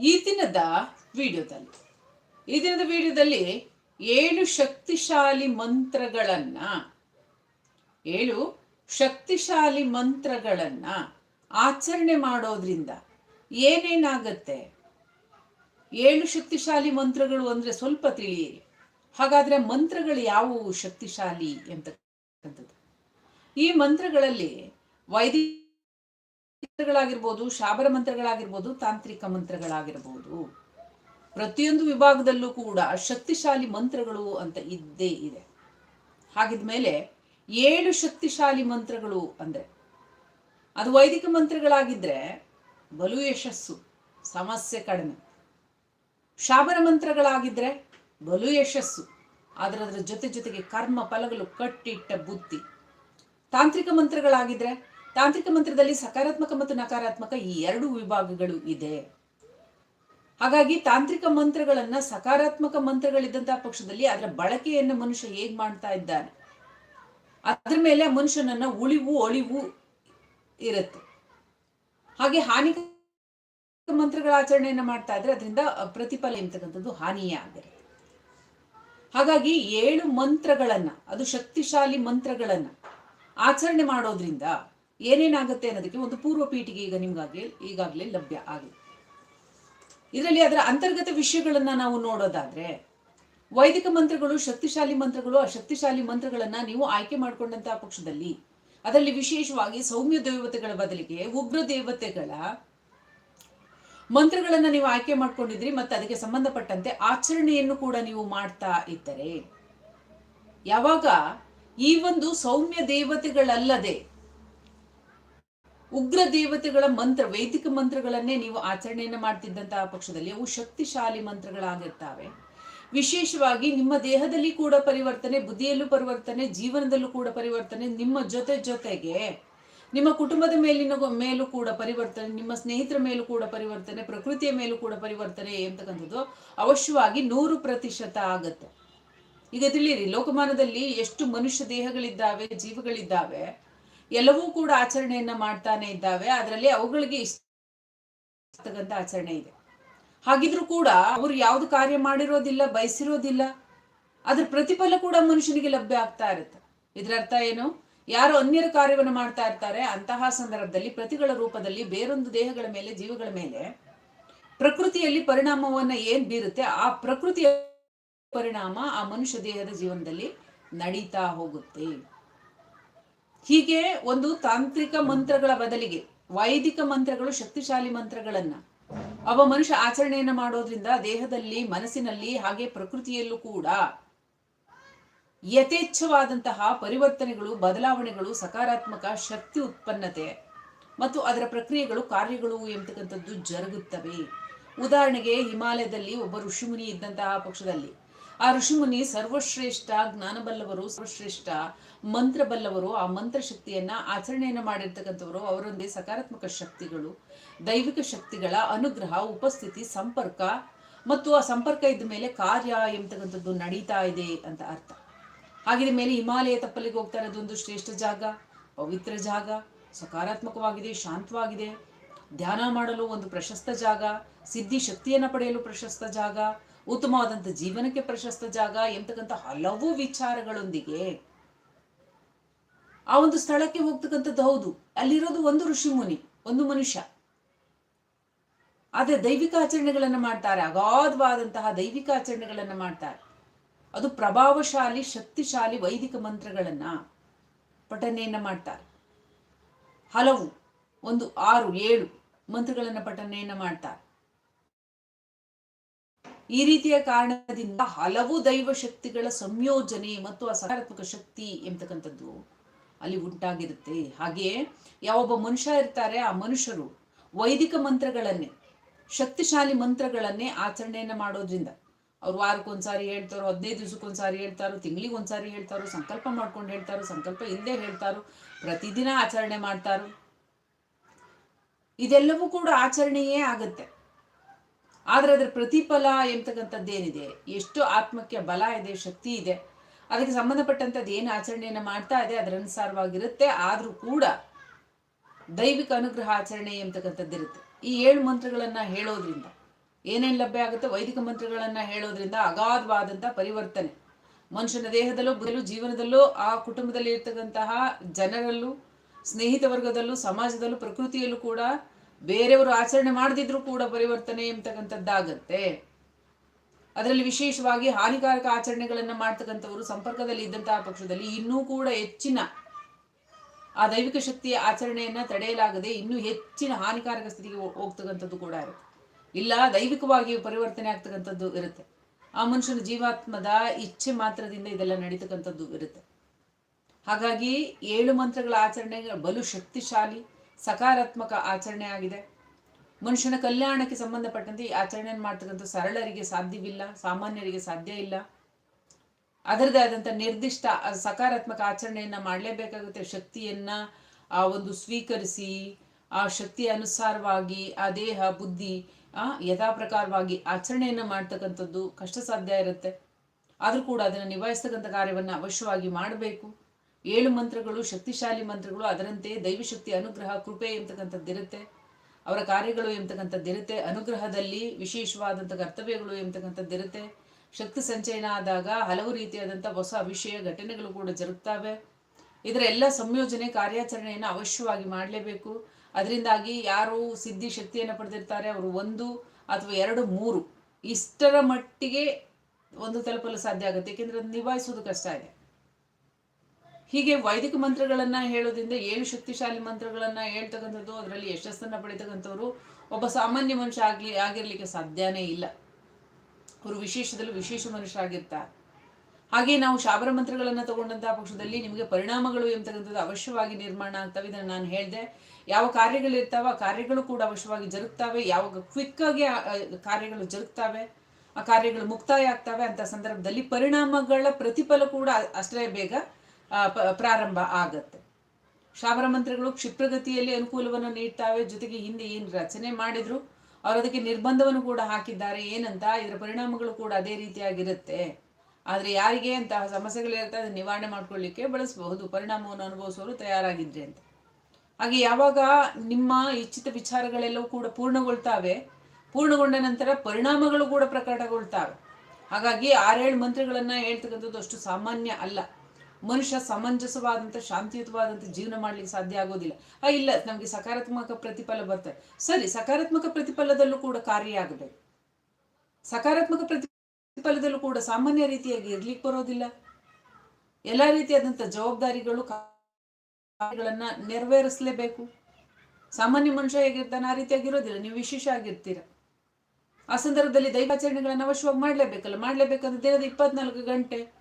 ಈ ದಿನದ ವಿಡಿಯೋದಲ್ಲಿ, ಈ ದಿನದ ವಿಡಿಯೋದಲ್ಲಿ ಏಳು ಶಕ್ತಿಶಾಲಿ ಮಂತ್ರಗಳನ್ನ, ಏಳು ಶಕ್ತಿಶಾಲಿ ಮಂತ್ರಗಳನ್ನ ಆಚರಣೆ ಮಾಡೋದ್ರಿಂದ ಏನೇನಾಗತ್ತೆ? ಏಳು ಶಕ್ತಿಶಾಲಿ ಮಂತ್ರಗಳು ಅಂದ್ರೆ ಸ್ವಲ್ಪ ತಿಳಿಯಿರಿ. ಹಾಗಾದ್ರೆ ಮಂತ್ರಗಳು ಯಾವುವು ಶಕ್ತಿಶಾಲಿ ಎಂತಕ್ಕಂಥದ್ದು ಈ ಮಂತ್ರಗಳಲ್ಲಿ ವೈದಿಕ ಮಂತ್ರಗಳಾಗಿರ್ಬೋದು, ಶಾಬರ ಮಂತ್ರಗಳಾಗಿರ್ಬೋದು, ತಾಂತ್ರಿಕ ಮಂತ್ರಗಳಾಗಿರ್ಬೋದು. ಪ್ರತಿಯೊಂದು ವಿಭಾಗದಲ್ಲೂ ಕೂಡ ಶಕ್ತಿಶಾಲಿ ಮಂತ್ರಗಳು ಅಂತ ಇದ್ದೇ ಇದೆ. ಹಾಗಿದ್ಮೇಲೆ ಏಳು ಶಕ್ತಿಶಾಲಿ ಮಂತ್ರಗಳು ಅಂದ್ರೆ, ಅದು ವೈದಿಕ ಮಂತ್ರಗಳಾಗಿದ್ರೆ ಬಲು ಯಶಸ್ಸು, ಸಮಸ್ಯೆ ಕಡಿಮೆ. ಶಾಬರ ಮಂತ್ರಗಳಾಗಿದ್ರೆ ಬಲು ಯಶಸ್ಸು, ಆದರೆ ಅದರ ಜೊತೆ ಜೊತೆಗೆ ಕರ್ಮ ಫಲಗಳು ಕಟ್ಟಿಟ್ಟ ಬುದ್ಧಿ. ತಾಂತ್ರಿಕ ಮಂತ್ರಗಳಾಗಿದ್ರೆ ತಾಂತ್ರಿಕ ಮಂತ್ರದಲ್ಲಿ ಸಕಾರಾತ್ಮಕ ಮತ್ತು ನಕಾರಾತ್ಮಕ ಈ ಎರಡು ವಿಭಾಗಗಳು ಇದೆ. ಹಾಗಾಗಿ ತಾಂತ್ರಿಕ ಮಂತ್ರಗಳನ್ನ ಸಕಾರಾತ್ಮಕ ಮಂತ್ರಗಳಿದ್ದಂತಹ ಪಕ್ಷದಲ್ಲಿ ಅದರ ಬಳಕೆಯನ್ನು ಮನುಷ್ಯ ಹೇಗ್ ಮಾಡ್ತಾ ಇದ್ದಾನೆ? ಅದ್ರ ಮೇಲೆ ಮನುಷ್ಯನನ್ನ ಉಳಿವು ಒಳಿವು ಇರುತ್ತೆ. ಹಾಗೆ ಹಾನಿ ಮಂತ್ರಗಳ ಆಚರಣೆಯನ್ನ ಮಾಡ್ತಾ ಇದ್ರೆ ಅದರಿಂದ ಪ್ರತಿಫಲ ಎಂತಕ್ಕಂಥದ್ದು ಹಾನಿಯೇ ಆಗಿರುತ್ತೆ. ಹಾಗಾಗಿ ಏಳು ಮಂತ್ರಗಳನ್ನ, ಅದು ಶಕ್ತಿಶಾಲಿ ಮಂತ್ರಗಳನ್ನ ಆಚರಣೆ ಮಾಡೋದ್ರಿಂದ ಏನೇನಾಗುತ್ತೆ ಅನ್ನೋದಕ್ಕೆ ಒಂದು ಪೂರ್ವ ಪೀಠಿಗೆ ಈಗ ನಿಮ್ಗಾಗಿ ಈಗಾಗಲೇ ಲಭ್ಯ ಆಗಿದೆ. ಇದರಲ್ಲಿ ಅದರ ಅಂತರ್ಗತ ವಿಷಯಗಳನ್ನ ನಾವು ನೋಡೋದಾದ್ರೆ, ವೈದಿಕ ಮಂತ್ರಗಳು, ಶಕ್ತಿಶಾಲಿ ಮಂತ್ರಗಳು ಆ ಶಕ್ತಿಶಾಲಿ ಮಂತ್ರಗಳನ್ನ ನೀವು ಆಯ್ಕೆ ಮಾಡಿಕೊಂಡಂತಹ ಪಕ್ಷದಲ್ಲಿ, ಅದರಲ್ಲಿ ವಿಶೇಷವಾಗಿ ಸೌಮ್ಯ ದೇವತೆಗಳ ಬದಲಿಗೆ ಉಗ್ರ ದೇವತೆಗಳ ಮಂತ್ರಗಳನ್ನ ನೀವು ಆಯ್ಕೆ ಮಾಡ್ಕೊಂಡಿದ್ರಿ ಮತ್ತೆ ಅದಕ್ಕೆ ಸಂಬಂಧಪಟ್ಟಂತೆ ಆಚರಣೆಯನ್ನು ಕೂಡ ನೀವು ಮಾಡ್ತಾ ಇದ್ದರೆ, ಯಾವಾಗ ಈ ಒಂದು ಸೌಮ್ಯ ದೇವತೆಗಳಲ್ಲದೆ ಉಗ್ರ ದೇವತೆಗಳ ಮಂತ್ರ, ವೈದಿಕ ಮಂತ್ರಗಳನ್ನೇ ನೀವು ಆಚರಣೆಯನ್ನು ಮಾಡ್ತಿದ್ದಂತಹ ಪಕ್ಷದಲ್ಲಿ ಅವು ಶಕ್ತಿಶಾಲಿ ಮಂತ್ರಗಳಾಗಿರ್ತಾವೆ. ವಿಶೇಷವಾಗಿ ನಿಮ್ಮ ದೇಹದಲ್ಲಿ ಕೂಡ ಪರಿವರ್ತನೆ, ಬುದ್ಧಿಯಲ್ಲೂ ಪರಿವರ್ತನೆ, ಜೀವನದಲ್ಲೂ ಕೂಡ ಪರಿವರ್ತನೆ, ನಿಮ್ಮ ಜೊತೆ ಜೊತೆಗೆ ನಿಮ್ಮ ಕುಟುಂಬದ ಮೇಲಿನ ಮೇಲೂ ಕೂಡ ಪರಿವರ್ತನೆ, ನಿಮ್ಮ ಸ್ನೇಹಿತರ ಮೇಲೂ ಕೂಡ ಪರಿವರ್ತನೆ, ಪ್ರಕೃತಿಯ ಮೇಲೂ ಕೂಡ ಪರಿವರ್ತನೆ ಎಂತಕ್ಕಂಥದ್ದು ಅವಶ್ಯವಾಗಿ ನೂರು ಪ್ರತಿಶತ ಆಗತ್ತೆ. ಈಗ ತಿಳಿಯಿರಿ, ಲೋಕಮಾನದಲ್ಲಿ ಎಷ್ಟು ಮನುಷ್ಯ ದೇಹಗಳಿದ್ದಾವೆ, ಜೀವಗಳಿದ್ದಾವೆ ಎಲ್ಲವೂ ಕೂಡ ಆಚರಣೆಯನ್ನ ಮಾಡ್ತಾನೆ ಇದ್ದಾವೆ. ಅದರಲ್ಲಿ ಅವುಗಳಿಗೆ ಇಷ್ಟ ಆಚರಣೆ ಇದೆ. ಹಾಗಿದ್ರೂ ಕೂಡ ಅವರು ಯಾವ್ದು ಕಾರ್ಯ ಮಾಡಿರೋದಿಲ್ಲ, ಬಯಸಿರೋದಿಲ್ಲ, ಅದ್ರ ಪ್ರತಿಫಲ ಕೂಡ ಮನುಷ್ಯನಿಗೆ ಲಭ್ಯ ಆಗ್ತಾ ಇರುತ್ತೆ. ಇದರ ಅರ್ಥ ಏನು? ಯಾರು ಅನ್ಯರ ಕಾರ್ಯವನ್ನು ಮಾಡ್ತಾ ಇರ್ತಾರೆ, ಅಂತಹ ಸಂದರ್ಭದಲ್ಲಿ ಪ್ರತಿಗಳ ರೂಪದಲ್ಲಿ ಬೇರೊಂದು ದೇಹಗಳ ಮೇಲೆ, ಜೀವಗಳ ಮೇಲೆ ಪ್ರಕೃತಿಯಲ್ಲಿ ಪರಿಣಾಮವನ್ನ ಏನ್ ಬೀರುತ್ತೆ, ಆ ಪ್ರಕೃತಿಯ ಪರಿಣಾಮ ಆ ಮನುಷ್ಯ ದೇಹದ ಜೀವನದಲ್ಲಿ ನಡೀತಾ ಹೋಗುತ್ತೆ. ಹೀಗೆ ಒಂದು ತಾಂತ್ರಿಕ ಮಂತ್ರಗಳ ಬದಲಿಗೆ ವೈದಿಕ ಮಂತ್ರಗಳು ಶಕ್ತಿಶಾಲಿ ಮಂತ್ರಗಳನ್ನ. ಅವ ಮನುಷ್ಯ ಆಚರಣೆಯನ್ನ ಮಾಡೋದ್ರಿಂದ ದೇಹದಲ್ಲಿ, ಮನಸ್ಸಿನಲ್ಲಿ ಹಾಗೆ ಪ್ರಕೃತಿಯಲ್ಲೂ ಕೂಡ ಯಥೇಚ್ಛವಾದಂತಹ ಪರಿವರ್ತನೆಗಳು, ಬದಲಾವಣೆಗಳು, ಸಕಾರಾತ್ಮಕ ಶಕ್ತಿ ಉತ್ಪನ್ನತೆ ಮತ್ತು ಅದರ ಪ್ರಕ್ರಿಯೆಗಳು, ಕಾರ್ಯಗಳು ಎಂಬತಕ್ಕಂಥದ್ದು ಜರುಗುತ್ತವೆ. ಉದಾಹರಣೆಗೆ ಹಿಮಾಲಯದಲ್ಲಿ ಒಬ್ಬ ಋಷಿಮುನಿ ಇದ್ದಂತಹ ಪಕ್ಷದಲ್ಲಿ. ಆ ಋಷಿಮುನಿ ಸರ್ವಶ್ರೇಷ್ಠ, ಜ್ಞಾನಬಲ್ಲವರು ಸರ್ವಶ್ರೇಷ್ಠ, ಮಂತ್ರಬಲ್ಲವರು, ಆ ಮಂತ್ರ ಶಕ್ತಿಯನ್ನ ಆಚರಣೆಯನ್ನು ಮಾಡಿರ್ತಕ್ಕಂಥವರು ಅವರೊಂದೇ ಸಕಾರಾತ್ಮಕ ಶಕ್ತಿಗಳು, ದೈವಿಕ ಶಕ್ತಿಗಳ ಅನುಗ್ರಹ, ಉಪಸ್ಥಿತಿ, ಸಂಪರ್ಕ ಮತ್ತು ಆ ಸಂಪರ್ಕ ಇದ್ದ ಮೇಲೆ ಕಾರ್ಯ ಎಂಬತಕ್ಕಂಥದ್ದು ನಡೀತಾ ಇದೆ ಅಂತ ಅರ್ಥ. ಹಾಗಿದ ಮೇಲೆ ಹಿಮಾಲಯ ತಪ್ಪಲಿಗೆ ಹೋಗ್ತಾ ಇರೋದೊಂದು ಶ್ರೇಷ್ಠ ಜಾಗ, ಪವಿತ್ರ ಜಾಗ, ಸಕಾರಾತ್ಮಕವಾಗಿದೆ, ಶಾಂತವಾಗಿದೆ, ಧ್ಯಾನ ಮಾಡಲು ಒಂದು ಪ್ರಶಸ್ತ ಜಾಗ, ಸಿದ್ಧಿ ಶಕ್ತಿಯನ್ನು ಪಡೆಯಲು ಪ್ರಶಸ್ತ ಜಾಗ ಉತ್ತಮವಾದಂಥ ಜೀವನಕ್ಕೆ ಪ್ರಶಸ್ತ ಜಾಗ ಎಂತಕ್ಕಂಥ ಹಲವು ವಿಚಾರಗಳೊಂದಿಗೆ ಆ ಒಂದು ಸ್ಥಳಕ್ಕೆ ಹೋಗ್ತಕ್ಕಂಥದ್ದು ಹೌದು. ಅಲ್ಲಿರೋದು ಒಂದು ಋಷಿ ಮುನಿ ಒಂದು ಮನುಷ್ಯ. ಆದರೆ ದೈವಿಕ ಆಚರಣೆಗಳನ್ನ ಮಾಡ್ತಾರೆ, ಅಗಾಧವಾದಂತಹ ದೈವಿಕ ಆಚರಣೆಗಳನ್ನ ಮಾಡ್ತಾರೆ. ಅದು ಪ್ರಭಾವಶಾಲಿ, ಶಕ್ತಿಶಾಲಿ ವೈದಿಕ ಮಂತ್ರಗಳನ್ನ ಪಠನೆಯನ್ನ ಮಾಡ್ತಾರೆ. ಹಲವು, ಒಂದು, ಆರು, ಏಳು ಮಂತ್ರಗಳನ್ನ ಪಠನೆಯನ್ನ ಮಾಡ್ತಾರೆ. ಈ ರೀತಿಯ ಕಾರಣದಿಂದ ಹಲವು ದೈವ ಶಕ್ತಿಗಳ ಸಂಯೋಜನೆ ಮತ್ತು ಆ ಸಕಾರಾತ್ಮಕ ಶಕ್ತಿ ಎಂಬತಕ್ಕಂಥದ್ದು ಅಲ್ಲಿ ಉಂಟಾಗಿರುತ್ತೆ. ಹಾಗೆಯೇ ಯಾವೊಬ್ಬ ಮನುಷ್ಯ ಇರ್ತಾರೆ, ಆ ಮನುಷ್ಯರು ವೈದಿಕ ಮಂತ್ರಗಳನ್ನೇ, ಶಕ್ತಿಶಾಲಿ ಮಂತ್ರಗಳನ್ನೇ ಆಚರಣೆಯನ್ನ ಮಾಡೋದ್ರಿಂದ ಅವ್ರು ವಾರಕ್ಕೊಂದ್ಸಾರಿ ಹೇಳ್ತಾರೋ, ಹದಿನೈದು ದಿವಸಕ್ಕೊಂದ್ಸಾರಿ ಹೇಳ್ತಾರೋ, ತಿಂಗಳಿಗೆ ಒಂದ್ಸಾರಿ ಹೇಳ್ತಾರೋ, ಸಂಕಲ್ಪ ಮಾಡ್ಕೊಂಡು ಹೇಳ್ತಾರೋ, ಸಂಕಲ್ಪ ಇಲ್ಲದೆ ಹೇಳ್ತಾರೋ, ಪ್ರತಿದಿನ ಆಚರಣೆ ಮಾಡ್ತಾರೋ. ಇದೆಲ್ಲವೂ ಕೂಡ ಆಚರಣೆಯೇ ಆಗುತ್ತೆ. ಆದ್ರೆ ಅದರ ಪ್ರತಿಫಲ ಎಂತಕ್ಕಂಥದ್ದೇನಿದೆ ಎಷ್ಟು ಆತ್ಮಕ್ಕೆ ಬಲ ಇದೆ, ಶಕ್ತಿ ಇದೆ? ಅದಕ್ಕೆ ಸಂಬಂಧಪಟ್ಟಂಥದ್ದು ಏನು ಆಚರಣೆಯನ್ನು ಮಾಡ್ತಾ ಇದೆ, ಅದರ ಅನುಸಾರವಾಗಿರುತ್ತೆ. ಆದರೂ ಕೂಡ ದೈವಿಕ ಅನುಗ್ರಹ ಆಚರಣೆ ಎಂತಕ್ಕಂಥದ್ದಿರುತ್ತೆ ಈ ಏಳು ಮಂತ್ರಗಳನ್ನು ಹೇಳೋದ್ರಿಂದ, ಏನೇನು ಲಭ್ಯ ಆಗುತ್ತೆ? ವೈದಿಕ ಮಂತ್ರಗಳನ್ನು ಹೇಳೋದ್ರಿಂದ ಅಗಾಧವಾದಂಥ ಪರಿವರ್ತನೆ. ಮನುಷ್ಯನ ದೇಹದಲ್ಲೂ ಬದಲು ಜೀವನದಲ್ಲೂ, ಆ ಕುಟುಂಬದಲ್ಲಿ ಇರ್ತಕ್ಕಂತಹ ಜನರಲ್ಲೂ, ಸ್ನೇಹಿತ ವರ್ಗದಲ್ಲೂ, ಸಮಾಜದಲ್ಲೂ, ಪ್ರಕೃತಿಯಲ್ಲೂ ಕೂಡ ಬೇರೆಯವರು ಆಚರಣೆ ಮಾಡದಿದ್ರೂ ಕೂಡ ಪರಿವರ್ತನೆ ಎಂಬತಕ್ಕಂಥದ್ದಾಗತ್ತೆ ಅದರಲ್ಲಿ ವಿಶೇಷವಾಗಿ ಹಾನಿಕಾರಕ ಆಚರಣೆಗಳನ್ನು ಮಾಡ್ತಕ್ಕಂಥವರು ಸಂಪರ್ಕದಲ್ಲಿ ಇದ್ದಂತಹ ಪಕ್ಷದಲ್ಲಿ ಇನ್ನೂ ಕೂಡ ಹೆಚ್ಚಿನ ಆ ದೈವಿಕ ಶಕ್ತಿಯ ಆಚರಣೆಯನ್ನ ತಡೆಯಲಾಗದೆ ಇನ್ನೂ ಹೆಚ್ಚಿನ ಹಾನಿಕಾರಕ ಸ್ಥಿತಿಗೆ ಹೋಗ್ತಕ್ಕಂಥದ್ದು ಕೂಡ ಇರುತ್ತೆ. ಇಲ್ಲ ದೈವಿಕವಾಗಿ ಪರಿವರ್ತನೆ ಆಗ್ತಕ್ಕಂಥದ್ದು ಇರುತ್ತೆ. ಆ ಮನುಷ್ಯನ ಜೀವಾತ್ಮದ ಇಚ್ಛೆ ಮಾತ್ರದಿಂದ ಇದೆಲ್ಲ ನಡೀತಕ್ಕಂಥದ್ದು ಇರುತ್ತೆ. ಹಾಗಾಗಿ ಏಳು ಮಂತ್ರಗಳ ಆಚರಣೆ ಬಲು ಶಕ್ತಿಶಾಲಿ ಸಕಾರಾತ್ಮಕ ಆಚರಣೆ ಆಗಿದೆ. ಮನುಷ್ಯನ ಕಲ್ಯಾಣಕ್ಕೆ ಸಂಬಂಧಪಟ್ಟಂತೆ ಈ ಆಚರಣೆಯನ್ನು ಮಾಡ್ತಕ್ಕಂಥ ಸರಳರಿಗೆ ಸಾಧ್ಯವಿಲ್ಲ, ಸಾಮಾನ್ಯರಿಗೆ ಸಾಧ್ಯ ಇಲ್ಲ. ಅದರದೇ ಆದಂಥ ನಿರ್ದಿಷ್ಟ ಸಕಾರಾತ್ಮಕ ಆಚರಣೆಯನ್ನ ಮಾಡಲೇಬೇಕಾಗುತ್ತೆ. ಶಕ್ತಿಯನ್ನ, ಆ, ಒಂದು ಸ್ವೀಕರಿಸಿ, ಆ ಶಕ್ತಿಯ ಅನುಸಾರವಾಗಿ, ಆ ದೇಹ, ಬುದ್ಧಿ, ಆ ಯಥಾ ಪ್ರಕಾರವಾಗಿ ಆಚರಣೆಯನ್ನ ಮಾಡ್ತಕ್ಕಂಥದ್ದು ಕಷ್ಟ ಸಾಧ್ಯ ಇರುತ್ತೆ. ಆದರೂ ಕೂಡ ಅದನ್ನು ನಿಭಾಯಿಸ್ತಕ್ಕಂಥ ಕಾರ್ಯವನ್ನು ಅವಶ್ಯವಾಗಿ ಮಾಡಬೇಕು. ಏಳು ಮಂತ್ರಗಳು, ಶಕ್ತಿಶಾಲಿ ಮಂತ್ರಗಳು, ಅದರಂತೆ ದೈವಶಕ್ತಿ, ಅನುಗ್ರಹ, ಕೃಪೆ ಎಂಬತಕ್ಕಂಥದ್ದಿರುತ್ತೆ ಅವರ ಕಾರ್ಯಗಳು ಎಂಬತಕ್ಕಂಥದ್ದಿರುತ್ತೆ ಅನುಗ್ರಹದಲ್ಲಿ ವಿಶೇಷವಾದಂಥ ಕರ್ತವ್ಯಗಳು ಎಂಬತಕ್ಕಂಥದ್ದಿರುತ್ತೆ ಶಕ್ತಿ ಸಂಚಯನ ಆದಾಗ ಹಲವು ರೀತಿಯಾದಂಥ ಹೊಸ ವಿಷಯ ಘಟನೆಗಳು ಕೂಡ ಜರುಗ್ತವೆ. ಇದರ ಎಲ್ಲ ಸಂಯೋಜನೆ, ಕಾರ್ಯಾಚರಣೆಯನ್ನು ಅವಶ್ಯವಾಗಿ ಮಾಡಲೇಬೇಕು. ಅದರಿಂದಾಗಿ ಯಾರು ಸಿದ್ಧಿ ಶಕ್ತಿಯನ್ನು ಪಡೆದಿರ್ತಾರೆ, ಅವರು ಒಂದು ಅಥವಾ ಎರಡು, ಮೂರು. ಇಷ್ಟರ ಮಟ್ಟಿಗೆ ಒಂದು ತಲುಪಲು ಸಾಧ್ಯ ಆಗುತ್ತೆ. ಏಕೆಂದರೆ ಅದು ನಿಭಾಯಿಸೋದು ಕಷ್ಟ ಇದೆ. ಹೀಗೆ ವೈದಿಕ ಮಂತ್ರಗಳನ್ನ ಹೇಳೋದ್ರಿಂದ ಏಳು ಶಕ್ತಿಶಾಲಿ ಮಂತ್ರಗಳನ್ನ ಹೇಳ್ತಕ್ಕಂಥದ್ದು, ಅದರಲ್ಲಿ ಯಶಸ್ಸನ್ನ ಪಡಿತಕ್ಕಂಥವ್ರು ಒಬ್ಬ ಸಾಮಾನ್ಯ ಮನುಷ್ಯ ಆಗ್ಲಿ, ಆಗಿರ್ಲಿಕ್ಕೆ ಸಾಧ್ಯನೇ ಇಲ್ಲ. ಅವರು ವಿಶೇಷದಲ್ಲಿ ವಿಶೇಷ ಮನುಷ್ಯರಾಗಿರ್ತಾರೆ. ಹಾಗೆ ನಾವು ಶಾಬರ ಮಂತ್ರಗಳನ್ನು ತಗೊಂಡಂತಹ ಪಕ್ಷದಲ್ಲಿ ನಿಮಗೆ ಪರಿಣಾಮಗಳು ಎಂಬತಕ್ಕಂಥದ್ದು ಅವಶ್ಯವಾಗಿ ನಿರ್ಮಾಣ ಆಗ್ತವೆ. ಇದನ್ನು ನಾನು ಹೇಳಿದೆ. ಯಾವ ಕಾರ್ಯಗಳಿರ್ತಾವ ಆ ಕಾರ್ಯಗಳು ಕೂಡ ಅವಶ್ಯವಾಗಿ ಜರುಗ್ತಾವೆ. ಯಾವಾಗ ಕ್ವಿಕ್ ಆಗಿ ಕಾರ್ಯಗಳು ಜರುಗ್ತಾವೆ, ಆ ಕಾರ್ಯಗಳು ಮುಕ್ತಾಯ ಆಗ್ತವೆ. ಅಂತ ಸಂದರ್ಭದಲ್ಲಿ ಪರಿಣಾಮಗಳ ಪ್ರತಿಫಲ ಕೂಡ ಅಷ್ಟೇ ಬೇಗ ಪ್ರಾರಂಭ ಆಗತ್ತೆ. ಶಾಬರ ಮಂತ್ರಗಳು ಕ್ಷಿಪ್ರಗತಿಯಲ್ಲಿ ಅನುಕೂಲವನ್ನು ನೀಡ್ತಾವೆ. ಜೊತೆಗೆ ಹಿಂದೆ ಏನು ರಚನೆ ಮಾಡಿದ್ರು, ಅವರು ಅದಕ್ಕೆ ನಿರ್ಬಂಧವನ್ನು ಕೂಡ ಹಾಕಿದ್ದಾರೆ. ಏನಂತ, ಇದರ ಪರಿಣಾಮಗಳು ಕೂಡ ಅದೇ ರೀತಿಯಾಗಿರುತ್ತೆ. ಆದರೆ ಯಾರಿಗೆ ಅಂತಹ ಸಮಸ್ಯೆಗಳಿರುತ್ತೆ ಅದನ್ನ ನಿವಾರಣೆ ಮಾಡ್ಕೊಳ್ಳಿಕ್ಕೆ ಬಳಸಬಹುದು. ಪರಿಣಾಮವನ್ನು ಅನುಭವಿಸೋರು ತಯಾರಾಗಿದ್ರೆ ಅಂತ. ಹಾಗೆ ಯಾವಾಗ ನಿಮ್ಮ ಇಚ್ಛಿತ ವಿಚಾರಗಳೆಲ್ಲವೂ ಕೂಡ ಪೂರ್ಣಗೊಳ್ತಾವೆ, ಪೂರ್ಣಗೊಂಡ ನಂತರ ಪರಿಣಾಮಗಳು ಕೂಡ ಪ್ರಕಟಗೊಳ್ತಾವೆ. ಹಾಗಾಗಿ ಆರೇಳು ಮಂತ್ರಿಗಳನ್ನು ಹೇಳ್ತಕ್ಕಂಥದ್ದು ಅಷ್ಟು ಸಾಮಾನ್ಯ ಅಲ್ಲ. ಮನುಷ್ಯ ಸಮಂಜಸವಾದಂಥ ಶಾಂತಿಯುತವಾದಂಥ ಜೀವನ ಮಾಡ್ಲಿಕ್ಕೆ ಸಾಧ್ಯ ಆಗೋದಿಲ್ಲ. ಆ, ಇಲ್ಲ, ನಮಗೆ ಸಕಾರಾತ್ಮಕ ಪ್ರತಿಫಲ ಬರ್ತದೆ. ಸರಿ, ಸಕಾರಾತ್ಮಕ ಪ್ರತಿಫಲದಲ್ಲೂ ಕೂಡ ಕಾರ್ಯ ಆಗಬೇಕು ಸಕಾರಾತ್ಮಕ ಪ್ರತಿಫಲದಲ್ಲೂ ಕೂಡ ಸಾಮಾನ್ಯ ರೀತಿಯಾಗಿ ಇರ್ಲಿಕ್ಕೆ ಬರೋದಿಲ್ಲ. ಎಲ್ಲ ರೀತಿಯಾದಂಥ ಜವಾಬ್ದಾರಿಗಳು, ಕಾರ್ಯಗಳನ್ನ ನೆರವೇರಿಸಲೇಬೇಕು. ಸಾಮಾನ್ಯ ಮನುಷ್ಯ ಹೇಗಿರ್ತಾನೆ ಆ ರೀತಿಯಾಗಿರೋದಿಲ್ಲ ನೀವು ವಿಶೇಷ ಆಗಿರ್ತೀರ. ಆ ಸಂದರ್ಭದಲ್ಲಿ ದೈವಾಚರಣೆಗಳನ್ನು ಅವಶ್ಯವಾಗಿ ಮಾಡಲೇಬೇಕಲ್ಲ. ಮಾಡಲೇಬೇಕಂದ್ರೆ ದಿನದ ಇಪ್ಪತ್ನಾಲ್ಕು ಗಂಟೆ.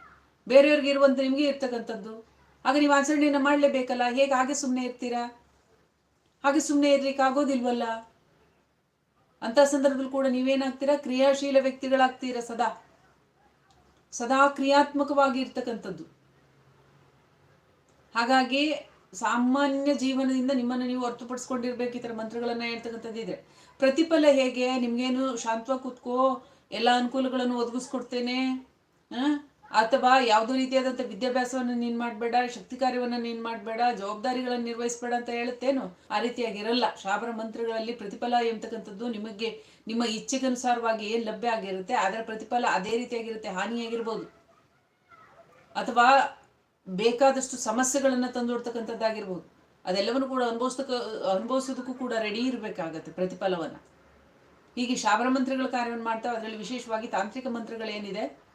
ಬೇರೆಯವ್ರಿಗೆ ಇರುವಂತ ನಿಮಗೆ ಇರ್ತಕ್ಕಂಥದ್ದು. ಆಗ ನೀವು ಆಚರಣೆಯನ್ನು ಮಾಡಲೇಬೇಕಲ್ಲ? ಹೇಗೆ ಹಾಗೆ ಸುಮ್ಮನೆ ಇರ್ತೀರಾ? ಹಾಗೆ ಸುಮ್ಮನೆ ಇರ್ಲಿಕ್ಕೆ ಆಗೋದಿಲ್ವಲ್ಲ? ಅಂತ ಸಂದರ್ಭದಲ್ಲಿ ಕೂಡ ನೀವೇನಾಗ್ತೀರಾ? ಕ್ರಿಯಾಶೀಲ ವ್ಯಕ್ತಿಗಳಾಗ್ತೀರಾ ಸದಾ? ಸದಾ ಕ್ರಿಯಾತ್ಮಕವಾಗಿ ಇರ್ತಕ್ಕಂಥದ್ದು. ಹಾಗಾಗಿ ಸಾಮಾನ್ಯ ಜೀವನದಿಂದ ನಿಮ್ಮನ್ನು ನೀವು ಹೊರತುಪಡಿಸ್ಕೊಂಡಿರ್ಬೇಕು ಈ ಥರ ಮಂತ್ರಗಳನ್ನ ಹೇಳ್ತಕ್ಕಂಥದ್ದು ಇದೆ ಪ್ರತಿಫಲ ಹೇಗೆ? ನಿಮಗೇನು ಶಾಂತವಾಗಿ ಕೂತ್ಕೋ, ಎಲ್ಲ ಅನುಕೂಲಗಳನ್ನು ಒದಗಿಸ್ಕೊಡ್ತೇನೆ? ಆ? ಅಥವಾ ಯಾವುದೋ ರೀತಿಯಾದಂಥ ವಿದ್ಯಾಭ್ಯಾಸವನ್ನು ನೀನ್ ಮಾಡಬೇಡ, ಶಕ್ತಿ ಕಾರ್ಯವನ್ನು ನೀನ್ ಮಾಡಬೇಡ, ಜವಾಬ್ದಾರಿಗಳನ್ನು ನಿರ್ವಹಿಸಬೇಡ ಅಂತ ಹೇಳುತ್ತೇನು, ಆ ರೀತಿಯಾಗಿರಲ್ಲ. ಶಾಬರ ಮಂತ್ರಗಳಲ್ಲಿ ಪ್ರತಿಫಲ ಎಂಬತಕ್ಕಂಥದ್ದು ನಿಮಗೆ, ನಿಮ್ಮ ಇಚ್ಛೆಗನುಸಾರವಾಗಿ ಏನು ಲಭ್ಯ ಆಗಿರುತ್ತೆ, ಅದರ ಪ್ರತಿಫಲ ಅದೇ ರೀತಿಯಾಗಿರುತ್ತೆ, ಹಾನಿಯಾಗಿರ್ಬೋದು. ಅಥವಾ ಬೇಕಾದಷ್ಟು ಸಮಸ್ಯೆಗಳನ್ನು ತಂದೊಡ್ತಕ್ಕಂಥದ್ದಾಗಿರ್ಬೋದು. ಅದೆಲ್ಲವನ್ನು ಕೂಡ ಅನುಭವಿಸ್ತಕ್ಕ ಅನುಭವಿಸೋದಕ್ಕೂ ಕೂಡ ರೆಡಿ ಇರಬೇಕಾಗತ್ತೆ ಪ್ರತಿಫಲವನ್ನ. ಹೀಗೆ ಶಾಬರ ಮಂತ್ರಗಳ ಕಾರ್ಯವನ್ನು ಮಾಡ್ತಾ ಅದರಲ್ಲಿ ವಿಶೇಷವಾಗಿ ತಾಂತ್ರಿಕ ಮಂತ್ರಗಳೇನಿದೆ